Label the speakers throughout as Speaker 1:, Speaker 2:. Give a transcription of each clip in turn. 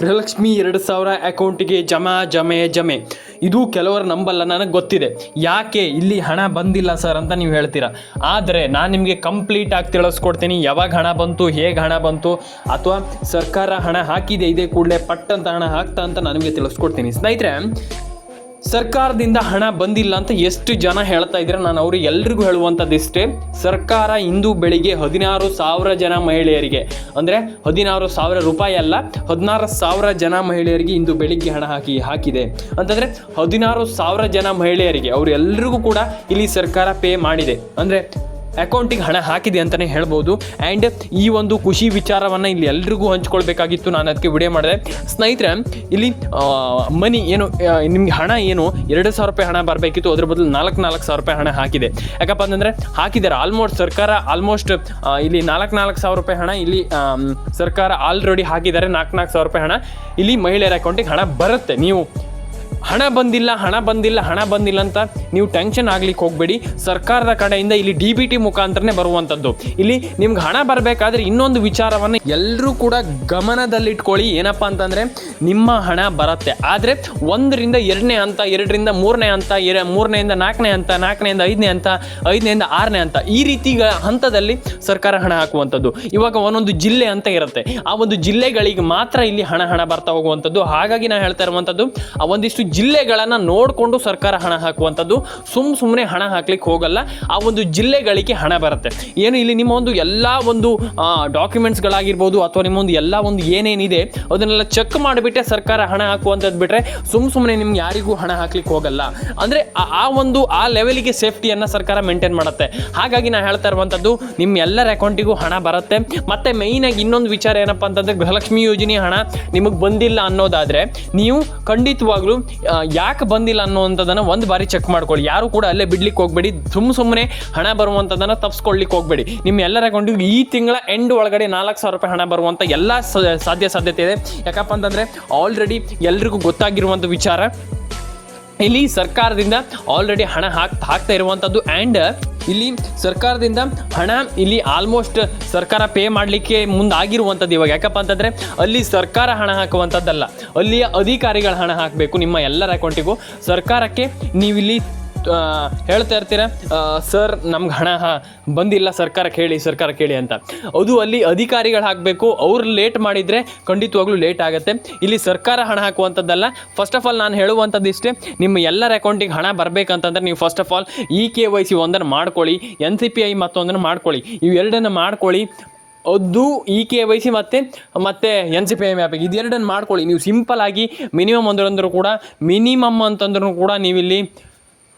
Speaker 1: ಗೃಹಲಕ್ಷ್ಮಿ ಎರಡು ಸಾವಿರ ಅಕೌಂಟಿಗೆ ಜಮಾ, ಜಮೆ ಜಮೆ. ಇದು ಕೆಲವರು ನಂಬಲ್ಲ, ನನಗೆ ಗೊತ್ತಿದೆ. ಯಾಕೆ ಇಲ್ಲಿ ಹಣ ಬಂದಿಲ್ಲ ಸರ್ ಅಂತ ನೀವು ಹೇಳ್ತೀರಾ? ಆದರೆ ನಾನು ನಿಮಗೆ ಕಂಪ್ಲೀಟ್ ಆಗಿ ತಿಳಿಸ್ಕೊಡ್ತೀನಿ. ಯಾವಾಗ ಹಣ ಬಂತು, ಹೇಗೆ ಹಣ ಬಂತು, ಅಥವಾ ಸರ್ಕಾರ ಹಣ ಹಾಕಿದೆ, ಇದೇ ಕೂಡಲೇ ಪಟ್ಟಂತ ಹಣ ಹಾಕ್ತಾ ಅಂತ ನಾನು ನಿಮಗೆ ತಿಳಿಸ್ಕೊಡ್ತೀನಿ. ಸ್ನೇಹಿತರೆ ಸರ್ಕಾರದಿಂದ ಹಣ ಬಂದಿಲ್ಲ ಅಂತ ಎಷ್ಟು ಜನ ಹೇಳ್ತಾ ಇದ್ರೆ ನಾನು ಅವ್ರಿಗೆ ಎಲ್ರಿಗೂ ಹೇಳುವಂಥದ್ದು ಇಷ್ಟೇ. ಸರ್ಕಾರ ಇಂದು ಬೆಳಿಗ್ಗೆ ಹದಿನಾರು ಸಾವಿರ ಜನ ಮಹಿಳೆಯರಿಗೆ, ಅಂದರೆ ಹದಿನಾರು ಸಾವಿರ ರೂಪಾಯಿ ಅಲ್ಲ, ಹದಿನಾರು ಸಾವಿರ ಜನ ಮಹಿಳೆಯರಿಗೆ ಇಂದು ಬೆಳಿಗ್ಗೆ ಹಣ ಹಾಕಿ ಹಾಕಿದೆ. ಅಂತಂದರೆ ಹದಿನಾರು ಸಾವಿರ ಜನ ಮಹಿಳೆಯರಿಗೆ ಅವರೆಲ್ಲರಿಗೂ ಕೂಡ ಇಲ್ಲಿ ಸರ್ಕಾರ ಪೇ ಮಾಡಿದೆ. ಅಂದರೆ ಅಕೌಂಟಿಗೆ ಹಣ ಹಾಕಿದೆ ಅಂತಲೇ ಹೇಳ್ಬೋದು. ಆ್ಯಂಡ್ ಈ ಒಂದು ಖುಷಿ ವಿಚಾರವನ್ನು ಇಲ್ಲಿ ಎಲ್ರಿಗೂ ಹಂಚ್ಕೊಳ್ಬೇಕಾಗಿತ್ತು. ನಾನು ಅದಕ್ಕೆ ವಿಡಿಯೋ ಮಾಡಿದೆ. ಸ್ನೇಹಿತರೆ, ಇಲ್ಲಿ ಮನಿ ಏನು ನಿಮ್ಗೆ ಹಣ ಏನು, ಎರಡು ಸಾವಿರ ರೂಪಾಯಿ ಹಣ ಬರಬೇಕಿತ್ತು. ಅದ್ರ ಬದಲು ನಾಲ್ಕು ನಾಲ್ಕು ಸಾವಿರ ರೂಪಾಯಿ ಹಣ ಹಾಕಿದೆ. ಯಾಕಪ್ಪ ಅಂತಂದರೆ, ಹಾಕಿದ್ದಾರೆ. ಆಲ್ಮೋಸ್ಟ್ ಸರ್ಕಾರ ಆಲ್ಮೋಸ್ಟ್ ಇಲ್ಲಿ ನಾಲ್ಕು ನಾಲ್ಕು ಸಾವಿರ ರೂಪಾಯಿ ಹಣ ಇಲ್ಲಿ ಸರ್ಕಾರ ಆಲ್ರೆಡಿ ಹಾಕಿದ್ದಾರೆ. ನಾಲ್ಕು ನಾಲ್ಕು ಸಾವಿರ ರೂಪಾಯಿ ಹಣ. ಇಲ್ಲಿ ಮಹಿಳೆಯರ ಅಕೌಂಟಿಗೆ ಹಣ ಬರುತ್ತೆ. ನೀವು ಹಣ ಬಂದಿಲ್ಲ ಹಣ ಬಂದಿಲ್ಲ ಹಣ ಬಂದಿಲ್ಲ ಅಂತ ನೀವು ಟೆನ್ಷನ್ ಆಗ್ಲಿಕ್ಕೆ ಹೋಗಬೇಡಿ. ಸರ್ಕಾರದ ಕಡೆಯಿಂದ ಇಲ್ಲಿ ಡಿ ಬಿ ಟಿ ಮುಖಾಂತರನೇ ಬರುವಂಥದ್ದು ಇಲ್ಲಿ ನಿಮ್ಗೆ ಹಣ ಬರಬೇಕಾದ್ರೆ ಇನ್ನೊಂದು ವಿಚಾರವನ್ನು ಎಲ್ಲರೂ ಕೂಡ ಗಮನದಲ್ಲಿಟ್ಕೊಳ್ಳಿ. ಏನಪ್ಪ ಅಂತಂದರೆ ನಿಮ್ಮ ಹಣ ಬರುತ್ತೆ. ಆದರೆ ಒಂದರಿಂದ ಎರಡನೇ ಹಂತ, ಎರಡರಿಂದ ಮೂರನೇ ಹಂತ ಎರ ಮೂರನೆಯಿಂದ ನಾಲ್ಕನೇ ಹಂತ, ನಾಲ್ಕನೆಯಿಂದ ಐದನೇ ಹಂತ, ಐದನೆಯಿಂದ ಆರನೇ ಹಂತ ಈ ರೀತಿ ಹಂತದಲ್ಲಿ ಸರ್ಕಾರ ಹಣ ಹಾಕುವಂಥದ್ದು ಇವಾಗ ಒಂದೊಂದು ಜಿಲ್ಲೆ ಅಂತ ಇರುತ್ತೆ. ಆ ಒಂದು ಜಿಲ್ಲೆಗಳಿಗೆ ಮಾತ್ರ ಇಲ್ಲಿ ಹಣ ಹಣ ಬರ್ತಾ ಹೋಗುವಂಥದ್ದು ಹಾಗಾಗಿ ನಾನು ಹೇಳ್ತಾ ಇರುವಂಥದ್ದು ಆ ಒಂದಿಷ್ಟು ಜಿಲ್ಲೆಗಳನ್ನು ನೋಡಿಕೊಂಡು ಸರ್ಕಾರ ಹಣ ಹಾಕುವಂಥದ್ದು ಸುಮ್ಮ ಸುಮ್ಮನೆ ಹಣ ಹಾಕ್ಲಿಕ್ಕೆ ಹೋಗಲ್ಲ, ಆ ಒಂದು ಜಿಲ್ಲೆಗಳಿಗೆ ಹಣ ಬರುತ್ತೆ. ಏನು ಇಲ್ಲಿ ನಿಮ್ಮ ಒಂದು ಎಲ್ಲ ಒಂದು ಡಾಕ್ಯುಮೆಂಟ್ಸ್ಗಳಾಗಿರ್ಬೋದು ಅಥವಾ ನಿಮ್ಮ ಒಂದು ಎಲ್ಲ ಒಂದು ಏನೇನಿದೆ, ಅದನ್ನೆಲ್ಲ ಚೆಕ್ ಮಾಡಿಬಿಟ್ಟೆ ಸರ್ಕಾರ ಹಣ ಹಾಕುವಂಥದ್ದು ಬಿಟ್ಟರೆ ಸುಮ್ಮ ಸುಮ್ಮನೆ ನಿಮ್ಗೆ ಯಾರಿಗೂ ಹಣ ಹಾಕ್ಲಿಕ್ಕೆ ಹೋಗಲ್ಲ. ಅಂದರೆ ಆ ಒಂದು, ಆ ಲೆವೆಲಿಗೆ ಸೇಫ್ಟಿಯನ್ನು ಸರ್ಕಾರ ಮೇಂಟೈನ್ ಮಾಡುತ್ತೆ. ಹಾಗಾಗಿ ನಾನು ಹೇಳ್ತಾ ಇರುವಂಥದ್ದು ನಿಮ್ಮ ಎಲ್ಲರ ಅಕೌಂಟಿಗೂ ಹಣ ಬರುತ್ತೆ. ಮತ್ತು ಮೇಯ್ನಾಗಿ ಇನ್ನೊಂದು ವಿಚಾರ ಏನಪ್ಪ ಅಂತಂದರೆ ಗೃಹಲಕ್ಷ್ಮಿ ಯೋಜನೆ ಹಣ ನಿಮಗೆ ಬಂದಿಲ್ಲ ಅನ್ನೋದಾದರೆ, ನೀವು ಖಂಡಿತವಾಗ್ಲೂ ಯಾಕೆ ಬಂದಿಲ್ಲ ಅನ್ನೋವಂಥದ್ದನ್ನು ಒಂದು ಬಾರಿ ಚೆಕ್ ಮಾಡ್ಕೊಳ್ಳಿ. ಯಾರು ಕೂಡ ಅಲ್ಲೇ ಬಿಡ್ಲಿಕ್ಕೆ ಹೋಗಬೇಡಿ. ಸುಮ್ಮ ಸುಮ್ಮನೆ ಹಣ ಬರುವಂಥದ್ದನ್ನು ತಪ್ಪಿಸ್ಕೊಳ್ಳಿಕ್ಕೆ ಹೋಗಬೇಡಿ. ನಿಮ್ಮ ಎಲ್ಲರ ಕೊಂಡು ಈ ತಿಂಗಳ ಎಂಡ್ ಒಳಗಡೆ ನಾಲ್ಕು ಸಾವಿರ ರೂಪಾಯಿ ಹಣ ಬರುವಂಥ ಎಲ್ಲ ಸಾಧ್ಯ ಸಾಧ್ಯತೆ ಇದೆ. ಯಾಕಪ್ಪ ಅಂತಂದರೆ ಆಲ್ರೆಡಿ ಎಲ್ರಿಗೂ ಗೊತ್ತಾಗಿರುವಂಥ ವಿಚಾರ. ಇಲ್ಲಿ ಸರ್ಕಾರದಿಂದ ಆಲ್ರೆಡಿ ಹಣ ಹಾಕ್, ಹಾಕ್ತಾ ಇರುವಂಥದ್ದು ಆ್ಯಂಡ್ ಇಲ್ಲಿ ಸರ್ಕಾರದಿಂದ ಹಣ ಇಲ್ಲಿ ಆಲ್ಮೋಸ್ಟ್ ಸರ್ಕಾರ ಪೇ ಮಾಡಲಿಕ್ಕೆ ಮುಂದಾಗಿರುವಂಥದ್ದು ಇವಾಗ. ಯಾಕಪ್ಪ ಅಂತಂದರೆ ಅಲ್ಲಿ ಸರ್ಕಾರ ಹಣ ಹಾಕುವಂಥದ್ದಲ್ಲ. ಅಲ್ಲಿಯ ಅಧಿಕಾರಿಗಳ ಹಣ ಹಾಕಬೇಕು ನಿಮ್ಮ ಎಲ್ಲರ ಅಕೌಂಟಿಗೂ. ಸರ್ಕಾರಕ್ಕೆ ನೀವಿಲ್ಲಿ ಹೇಳ್ತಾ ಇರ್ತೀರ ಸರ್, ನಮ್ಗೆ ಹಣ ಬಂದಿಲ್ಲ, ಸರ್ಕಾರಕ್ಕೆ ಹೇಳಿ ಸರ್ಕಾರಕ್ಕೆ ಹೇಳಿ ಅಂತ. ಅದು ಅಲ್ಲಿ ಅಧಿಕಾರಿಗಳು ಹಾಕಬೇಕು. ಅವ್ರು ಲೇಟ್ ಮಾಡಿದರೆ ಖಂಡಿತವಾಗ್ಲೂ ಲೇಟ್ ಆಗುತ್ತೆ. ಇಲ್ಲಿ ಸರ್ಕಾರ ಹಣ ಹಾಕುವಂಥದ್ದಲ್ಲ. ಫಸ್ಟ್ ಆಫ್ ಆಲ್ ನಾನು ಹೇಳುವಂಥದ್ದು ಇಷ್ಟೇ. ನಿಮ್ಮ ಎಲ್ಲರ ಅಕೌಂಟಿಗೆ ಹಣ ಬರಬೇಕಂತಂದ್ರೆ ನೀವು first of all E K Y C ಒಂದನ್ನು ಮಾಡ್ಕೊಳ್ಳಿ, ಎನ್ ಸಿ ಪಿ ಐ ಮತ್ತೊಂದನ್ನು ಮಾಡ್ಕೊಳ್ಳಿ. ಇವೆರಡನ್ನು ಮಾಡ್ಕೊಳ್ಳಿ. ಅದು ಇ ಕೆ ವೈ ಸಿ ಮತ್ತು ಮತ್ತು N C P M mapping ಇದೆರಡನ್ನು ಮಾಡ್ಕೊಳ್ಳಿ. ನೀವು ಸಿಂಪಲ್ ಆಗಿ ಮಿನಿಮಮ್ ಅಂದ್ರೂ ಕೂಡ ಮಿನಿಮಮ್ ಅಂತಂದ್ರೂ ಕೂಡ ನೀವಿಲ್ಲಿ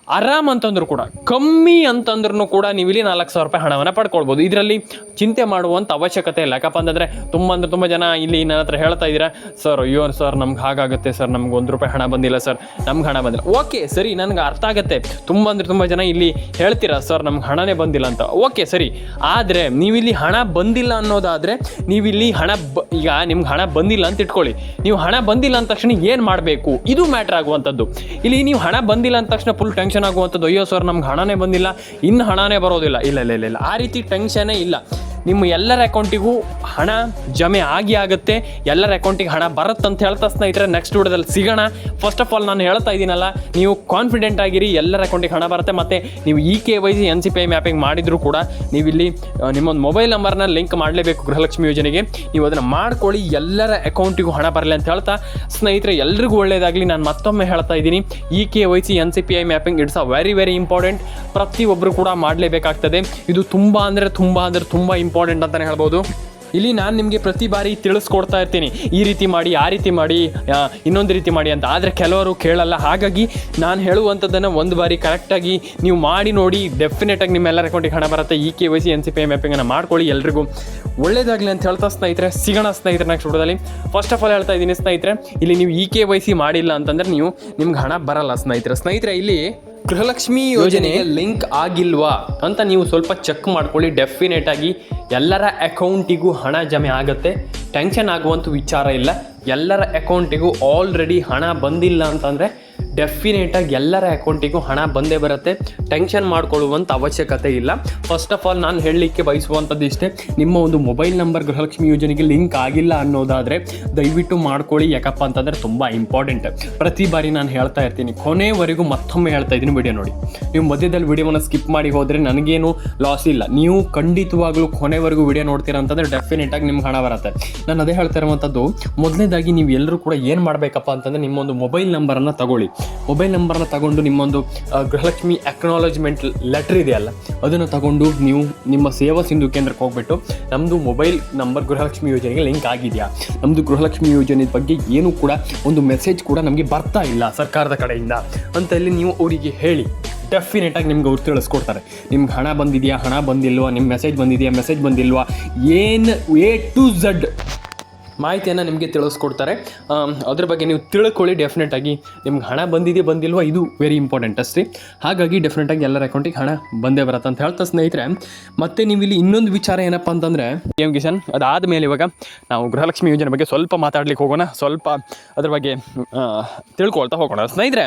Speaker 1: ಆರಾಮ್ ಅಂತಂದ್ರು ಕೂಡ, ಕಮ್ಮಿ ಅಂತಂದ್ರೂ ಕೂಡ ನೀವು ಇಲ್ಲಿ ನಾಲ್ಕು ಸಾವಿರ ರೂಪಾಯಿ ಹಣವನ್ನು ಪಡ್ಕೊಳ್ಬೋದು. ಇದರಲ್ಲಿ ಚಿಂತೆ ಮಾಡುವಂಥ ಅವಶ್ಯಕತೆ ಇಲ್ಲ. ಯಾಕಪ್ಪ ಅಂತಂದರೆ ತುಂಬ ಅಂದರೆ ತುಂಬ ಜನ ಇಲ್ಲಿ ನನ್ನ ಹತ್ರ ಹೇಳ್ತಾ ಇದ್ದೀರಾ, ಸರ್, ಅಯ್ಯೋ ಸರ್, ನಮ್ಗೆ ಹಾಗಾಗುತ್ತೆ ಸರ್, ನಮ್ಗೆ ಒಂದು ರೂಪಾಯಿ ಹಣ ಬಂದಿಲ್ಲ ಸರ್, ನಮ್ಗೆ ಹಣ ಬಂದಿಲ್ಲ. ಓಕೆ, ಸರಿ, ನನಗೆ ಅರ್ಥ ಆಗುತ್ತೆ. ತುಂಬ ಅಂದರೆ ತುಂಬ ಜನ ಇಲ್ಲಿ ಹೇಳ್ತೀರಾ, ಸರ್, ನಮ್ಗೆ ಹಣನೇ ಬಂದಿಲ್ಲ ಅಂತ. ಓಕೆ, ಸರಿ. ಆದರೆ ನೀವಿಲ್ಲಿ ಹಣ ಬಂದಿಲ್ಲ ಅನ್ನೋದಾದರೆ ನೀವಿಲ್ಲಿ ಹಣ ಬ, ಈಗ ನಿಮ್ಗೆ ಹಣ ಬಂದಿಲ್ಲ ಅಂತ ಇಟ್ಕೊಳ್ಳಿ. ನೀವು ಹಣ ಬಂದಿಲ್ಲ ಅಂದ ತಕ್ಷಣ ಏನು ಮಾಡಬೇಕು? ಇದು ಮ್ಯಾಟ್ರ್ ಆಗುವಂಥದ್ದು. ಇಲ್ಲಿ ನೀವು ಹಣ ಬಂದಿಲ್ಲ ಅಂದ ತಕ್ಷಣ ಫುಲ್ ಟೆನ್ಷನ್ ಆಗುವಂಥದ್ದು. ಅಯ್ಯೋ ಸರ್, ನಮ್ಗೆ ಹಣನೇ ಬಂದಿಲ್ಲ. ಇನ್ನು ಹಣನೇ ಬರೋದಿಲ್ಲ. ಇಲ್ಲ ಇಲ್ಲ ಇಲ್ಲ ಇಲ್ಲ. ಆ ರೀತಿ ಟೆನ್ಷನೇ ಇಲ್ಲ. ನಿಮ್ಮ ಎಲ್ಲರ ಅಕೌಂಟಿಗೂ ಹಣ ಜಮೆ ಆಗಿ ಆಗುತ್ತೆ, ಎಲ್ಲರ ಅಕೌಂಟಿಗೆ ಹಣ ಬರುತ್ತೆ ಅಂತ ಹೇಳ್ತಾ ಸ್ನೇಹಿತರೆ ನೆಕ್ಸ್ಟ್ ವಿಡಿಯೋದಲ್ಲಿ ಸಿಗೋಣ. ಫಸ್ಟ್ ಆಫ್ ಆಲ್ ನಾನು ಹೇಳ್ತಾ ಇದ್ದೀನಲ್ಲ, ನೀವು ಕಾನ್ಫಿಡೆಂಟ್ ಆಗಿರಿ, ಎಲ್ಲರ ಅಕೌಂಟಿಗೆ ಹಣ ಬರುತ್ತೆ, ಮತ್ತು ನೀವು E K Y C N C P I mapping ಮಾಡಿದರೂ ಕೂಡ ನೀವು ಇಲ್ಲಿ ನಿಮ್ಮೊಂದು ಮೊಬೈಲ್ ನಂಬರ್ನ ಲಿಂಕ್ ಮಾಡಲೇಬೇಕು ಗೃಹಲಕ್ಷ್ಮಿ ಯೋಜನೆಗೆ. ನೀವು ಅದನ್ನು ಮಾಡ್ಕೊಳ್ಳಿ, ಎಲ್ಲರ ಅಕೌಂಟಿಗೂ ಹಣ ಬರಲಿ ಅಂತ ಹೇಳ್ತಾ ಸ್ನೇಹಿತರೆ, ಎಲ್ರಿಗೂ ಒಳ್ಳೆಯದಾಗಲಿ ನಾನು ಮತ್ತೊಮ್ಮೆ ಹೇಳ್ತಾ ಇದ್ದೀನಿ E K Y C N C P I mapping it's a very very important ಪ್ರತಿಯೊಬ್ಬರು ಕೂಡ ಮಾಡಲೇಬೇಕಾಗ್ತದೆ. ಇದು ತುಂಬ ಅಂದರೆ ತುಂಬ ಅಂದರೆ ತುಂಬ ಇಂಪಾರ್ಟೆಂಟ್ ಅಂತಲೇ ಹೇಳ್ಬೋದು. ಇಲ್ಲಿ ನಾನು ನಿಮಗೆ ಪ್ರತಿ ಬಾರಿ ತಿಳಿಸ್ಕೊಡ್ತಾ ಇರ್ತೀನಿ. ಈ ರೀತಿ ಮಾಡಿ, ಆ ರೀತಿ ಮಾಡಿ ಇನ್ನೊಂದು ರೀತಿ ಮಾಡಿ ಅಂತ. ಆದರೆ ಕೆಲವರು ಕೇಳಲ್ಲ. ಹಾಗಾಗಿ ನಾನು ಹೇಳುವಂಥದ್ದನ್ನು ಒಂದು ಬಾರಿ ಕರೆಕ್ಟಾಗಿ ನೀವು ಮಾಡಿ ನೋಡಿ ಡೆಫಿನೆಟಾಗಿ ನಿಮ್ಮೆಲ್ಲರ ಅಕೌಂಟಿಗೆ ಹಣ ಬರುತ್ತೆ. E K Y C, N C P ಮ್ಯಾಪಿಂಗನ್ನು ಮಾಡ್ಕೊಳ್ಳಿ ಎಲ್ರಿಗೂ. ಒಳ್ಳೇದಾಗಲಿ ಅಂತ ಹೇಳ್ತಾ ಸ್ನೇಹಿತರೆ, ಸಿಗೋಣ ಸ್ನೇಹಿತರ ನೆಕ್ಸ್ಟ್ ವಿಡಿಯೋದಲ್ಲಿ ಫಸ್ಟ್ ಆಫ್ ಆಲ್ ಹೇಳ್ತಾ ಇದ್ದೀನಿ ಸ್ನೇಹಿತರೆ, ಇಲ್ಲಿ ನೀವು ಇ ಕೆ ವೈ ಸಿ ಮಾಡಿಲ್ಲ ಅಂತಂದರೆ ನೀವು ನಿಮ್ಗೆ ಹಣ ಬರಲ್ಲ ಸ್ನೇಹಿತರೆ. ಸ್ನೇಹಿತರೆ, ಇಲ್ಲಿ ಗೃಹಲಕ್ಷ್ಮಿ ಯೋಜನೆ ಲಿಂಕ್ ಆಗಿಲ್ವಾ ಅಂತ ನೀವು ಸ್ವಲ್ಪ ಚೆಕ್ ಮಾಡ್ಕೊಳ್ಳಿ. ಡೆಫಿನೆಟ್ ಆಗಿ ಎಲ್ಲರ ಅಕೌಂಟಿಗೂ ಹಣ ಜಮೆ ಆಗುತ್ತೆ. ಟೆನ್ಷನ್ ಆಗುವಂಥ ವಿಚಾರ ಇಲ್ಲ. ಎಲ್ಲರ ಅಕೌಂಟಿಗೂ ಆಲ್ರೆಡಿ ಹಣ ಬಂದಿಲ್ಲ ಅಂತಂದರೆ ಡೆಫಿನೇಟಾಗಿ ಎಲ್ಲರ ಅಕೌಂಟಿಗೂ ಹಣ ಬಂದೇ ಬರುತ್ತೆ. ಟೆನ್ಷನ್ ಮಾಡ್ಕೊಳ್ಳುವಂಥ ಅವಶ್ಯಕತೆ ಇಲ್ಲ. ಫಸ್ಟ್ ಆಫ್ ಆಲ್ ನಾನು ಹೇಳಲಿಕ್ಕೆ ಬಯಸುವಂಥದ್ದು ಇಷ್ಟೇ. ನಿಮ್ಮ ಒಂದು ಮೊಬೈಲ್ ನಂಬರ್ ಗೃಹಲಕ್ಷ್ಮಿ ಯೋಜನೆಗೆ ಲಿಂಕ್ ಆಗಿಲ್ಲ ಅನ್ನೋದಾದರೆ ದಯವಿಟ್ಟು ಮಾಡ್ಕೊಳ್ಳಿ. ಯಾಕಪ್ಪ ಅಂತಂದರೆ ತುಂಬ ಇಂಪಾರ್ಟೆಂಟ್ ಪ್ರತಿ ಬಾರಿ ನಾನು ಹೇಳ್ತಾ ಇರ್ತೀನಿ. ಕೊನೆವರೆಗೂ ಮತ್ತೊಮ್ಮೆ ಹೇಳ್ತಾ ಇದ್ದೀನಿ ವಿಡಿಯೋ ನೋಡಿ. ನೀವು ಮಧ್ಯದಲ್ಲಿ ವಿಡಿಯೋವನ್ನು ಸ್ಕಿಪ್ ಮಾಡಿ ಹೋದರೆ ನನಗೇನು ಲಾಸ್ ಇಲ್ಲ. ನೀವು ಖಂಡಿತವಾಗ್ಲೂ ಕೊನೆವರೆಗೂ ವಿಡಿಯೋ ನೋಡ್ತೀರಾ ಅಂತಂದರೆ ಡೆಫಿನೆಟಾಗಿ ನಿಮ್ಗೆ ಹಣ ಬರುತ್ತೆ. ನಾನು ಅದೇ ಹೇಳ್ತಾ ಇರುವಂಥದ್ದು. ಮೊದಲನೇದಾಗಿ ನೀವು ಎಲ್ಲರೂ ಕೂಡ ಏನು ಮಾಡಬೇಕಪ್ಪ ಅಂತಂದರೆ ನಿಮ್ಮೊಂದು ಮೊಬೈಲ್ ನಂಬರನ್ನು ತಗೊಳ್ಳಿ. ಮೊಬೈಲ್ ನಂಬರ್ನ ತಗೊಂಡು ನಿಮ್ಮೊಂದು ಗೃಹಲಕ್ಷ್ಮಿ ಅಕ್ನಾಲಜ್ಮೆಂಟ್ ಲೆಟ್ರ್ ಇದೆಯಲ್ಲ, ಅದನ್ನು ತಗೊಂಡು ನೀವು ನಿಮ್ಮ ಸೇವಾ ಸಿಂಧು ಕೇಂದ್ರಕ್ಕೆ ಹೋಗ್ಬಿಟ್ಟು ನಮ್ಮದು ಮೊಬೈಲ್ ನಂಬರ್ ಗೃಹಲಕ್ಷ್ಮಿ ಯೋಜನೆಗೆ ಲಿಂಕ್ ಆಗಿದೆಯಾ? ನಮ್ಮದು ಗೃಹಲಕ್ಷ್ಮಿ ಯೋಜನೆ ಬಗ್ಗೆ ಏನು ಕೂಡ ಒಂದು ಮೆಸೇಜ್ ಕೂಡ ನಮಗೆ ಬರ್ತಾ ಇಲ್ಲ ಸರ್ಕಾರದ ಕಡೆಯಿಂದ. ಅಂತ ಹೇಳಿ ನೀವು ಅವರಿಗೆ ಹೇಳಿ. ಡೆಫಿನೆಟಾಗಿ ನಿಮ್ಗೆ ಅವ್ರು ತಿಳಿಸ್ಕೊಡ್ತಾರೆ. ನಿಮ್ಗೆ ಹಣ ಬಂದಿದೆಯಾ, ಹಣ ಬಂದಿಲ್ವಾ ನಿಮ್ಮ ಮೆಸೇಜ್ ಬಂದಿದೆಯಾ ಮೆಸೇಜ್ ಬಂದಿಲ್ವಾ, ಏನು ಎ ಟು ಝಡ್ ಮಾಹಿತಿಯನ್ನು ನಿಮಗೆ ತಿಳಿಸ್ಕೊಡ್ತಾರೆ. ಅದ್ರ ಬಗ್ಗೆ ನೀವು ತಿಳ್ಕೊಳ್ಳಿ ಡೆಫಿನೆಟಾಗಿ ನಿಮ್ಗೆ ಹಣ ಬಂದಿದೆ, ಬಂದಿಲ್ವಾ, ಇದು ವೆರಿ ಇಂಪಾರ್ಟೆಂಟ್ ಅಷ್ಟೇ. ಹಾಗಾಗಿ ಡೆಫಿನೆಟಾಗಿ ಎಲ್ಲರ ಅಕೌಂಟಿಗೆ ಹಣ ಬಂದೇ ಬರುತ್ತೆ ಅಂತ ಹೇಳ್ತಾ ಸ್ನೇಹಿತರೆ. ಮತ್ತು ನೀವು ಇಲ್ಲಿ ಇನ್ನೊಂದು ವಿಚಾರ ಏನಪ್ಪ ಅಂತಂದರೆ, ಎಂ ಕಿಶನ್, ಅದಾದಮೇಲೆ ಇವಾಗ ನಾವು ಗೃಹಲಕ್ಷ್ಮಿ ಯೋಜನೆ ಬಗ್ಗೆ ಸ್ವಲ್ಪ ಮಾತಾಡ್ಲಿಕ್ಕೆ ಹೋಗೋಣ. ಸ್ವಲ್ಪ ಅದ್ರ ಬಗ್ಗೆ ತಿಳ್ಕೊಳ್ತಾ ಹೋಗೋಣ. ಸ್ನೇಹಿತರೆ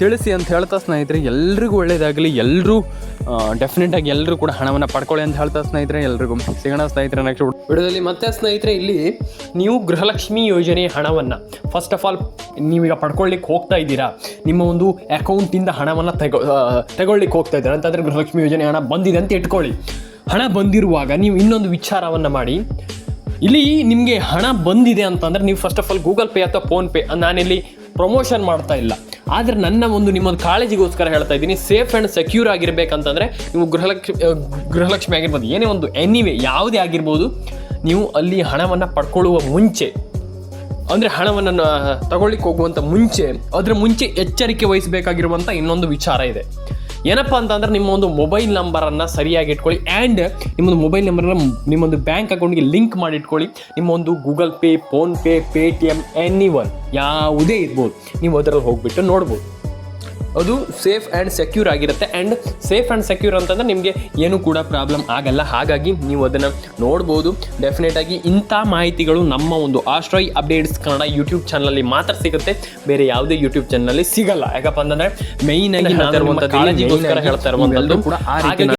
Speaker 1: ತಿಳಿಸಿ ಅಂತ ಹೇಳ್ತಾ ಸ್ನೇಹಿತರೆ, ಎಲ್ರಿಗೂ ಒಳ್ಳೆಯದಾಗಲಿ ಎಲ್ಲರೂ ಡೆಫಿನೆಟಾಗಿ ಎಲ್ಲರೂ ಕೂಡ ಹಣವನ್ನು ಪಡ್ಕೊಳ್ಳಿ ಅಂತ ಹೇಳ್ತಾ ಸ್ನೇಹಿತರೆ, ಎಲ್ರಿಗೂ ಸಿಗೋಣ ಸ್ನೇಹಿತರೆ ನೆಕ್ಸ್ಟ್ ವಿಡಿಯೋದಲ್ಲಿ ಮತ್ತೆ ಸ್ನೇಹಿತರೆ, ಇಲ್ಲಿ ನೀವು ಗೃಹಲಕ್ಷ್ಮಿ ಯೋಜನೆ ಹಣವನ್ನು ಫಸ್ಟ್ ಆಫ್ ಆಲ್ ನೀವೀಗ ಪಡ್ಕೊಳ್ಳಿಕ್ಕೆ ಹೋಗ್ತಾ ಇದ್ದೀರಾ? ನಿಮ್ಮ ಒಂದು ಅಕೌಂಟಿಂದ ಹಣವನ್ನು ತೆಗೊ ತಗೊಳ್ಳಿಕ್ಕೆ ಹೋಗ್ತಾ ಇದ್ದೀರಾ? ಅಂತಂದರೆ ಗೃಹಲಕ್ಷ್ಮಿ ಯೋಜನೆ ಹಣ ಬಂದಿದೆ ಅಂತ ಇಟ್ಕೊಳ್ಳಿ. ಹಣ ಬಂದಿರುವಾಗ ನೀವು ಇನ್ನೊಂದು ವಿಚಾರವನ್ನು ಮಾಡಿ. ಇಲ್ಲಿ ನಿಮಗೆ ಹಣ ಬಂದಿದೆ ಅಂತಂದರೆ ನೀವು first of all Google Pay ಅಥವಾ ಫೋನ್ಪೇ ನಾನಿಲ್ಲಿ ಪ್ರಮೋಷನ್ ಮಾಡ್ತಾ ಇಲ್ಲ. ಆದರೆ ನನ್ನ ಒಂದು ನಿಮ್ಮೊಂದು ಕಾಳಜಿಗೋಸ್ಕರ ಹೇಳ್ತಾ ಇದ್ದೀನಿ ಸೇಫ್ ಆ್ಯಂಡ್ ಸೆಕ್ಯೂರ್ ಆಗಿರಬೇಕಂತಂದರೆ ನೀವು ಗೃಹಲಕ್ಷ್ಮಿ ಗೃಹಲಕ್ಷ್ಮಿ ಆಗಿರ್ಬೋದು. ಏನೇ ಒಂದು ಎನಿವೆ ಯಾವುದೇ ಆಗಿರ್ಬೋದು, ನೀವು ಅಲ್ಲಿ ಹಣವನ್ನು ಪಡ್ಕೊಳ್ಳುವ ಮುಂಚೆ, ಅಂದರೆ ಹಣವನ್ನು ತಗೊಳ್ಳಿಕ್ಕೆ ಹೋಗುವಂಥ ಮುಂಚೆ, ಅದರ ಮುಂಚೆ ಎಚ್ಚರಿಕೆ ವಹಿಸಬೇಕಾಗಿರುವಂಥ ಇನ್ನೊಂದು ವಿಚಾರ ಇದೆ. ಏನಪ್ಪ ಅಂತಂದ್ರೆ ನಿಮ್ಮ ಒಂದು ಮೊಬೈಲ್ ನಂಬರನ್ನು ಸರಿಯಾಗಿ ಇಟ್ಕೊಳ್ಳಿ ಆ್ಯಂಡ್ ನಿಮ್ಮೊಂದು ಮೊಬೈಲ್ ನಂಬರನ್ನು ನಿಮ್ಮೊಂದು ಬ್ಯಾಂಕ್ ಅಕೌಂಟ್ಗೆ ಲಿಂಕ್ ಮಾಡಿ ಇಟ್ಕೊಳ್ಳಿ. ನಿಮ್ಮ ಒಂದು Google pay PhonePe pay any one ಯಾವುದೇ ಇರ್ಬೋದು, ನೀವು ಅದರಲ್ಲಿ ಹೋಗ್ಬಿಟ್ಟು ನೋಡ್ಬೋದು. ಅದು ಸೇಫ್ ಆ್ಯಂಡ್ ಸೆಕ್ಯೂರ್ ಆಗಿರುತ್ತೆ. ಆ್ಯಂಡ್ ಸೇಫ್ ಆ್ಯಂಡ್ ಸೆಕ್ಯೂರ್ ಅಂತಂದ್ರೆ ನಿಮಗೆ ಏನೂ ಕೂಡ ಪ್ರಾಬ್ಲಮ್ ಆಗಲ್ಲ. ಹಾಗಾಗಿ ನೀವು ಅದನ್ನು ನೋಡ್ಬೋದು. ಡೆಫಿನೆಟಾಗಿ ಇಂಥ ಮಾಹಿತಿಗಳು ನಮ್ಮ ಒಂದು ಆಶ್ರಯ್ ಅಪ್ಡೇಟ್ಸ್ ಕನ್ನಡ ಯೂಟ್ಯೂಬ್ ಚಾನಲಲ್ಲಿ ಮಾತ್ರ ಸಿಗುತ್ತೆ. ಬೇರೆ ಯಾವುದೇ ಯೂಟ್ಯೂಬ್ ಚಾನಲಲ್ಲಿ ಸಿಗಲ್ಲ. ಯಾಕಪ್ಪ ಅಂತಂದ್ರೆ ಮೈನ್ ಆಗಿ
Speaker 2: ಹೇಳ್ತಾ ಇರುವಂಥದ್ದು
Speaker 1: ಕಾಳಜಿಗೋಸ್ಕರ
Speaker 2: main ಆಗಿ
Speaker 1: ಹೇಳ್ತಾ ಇರುವಂಥದ್ದು.
Speaker 2: ಕೂಡ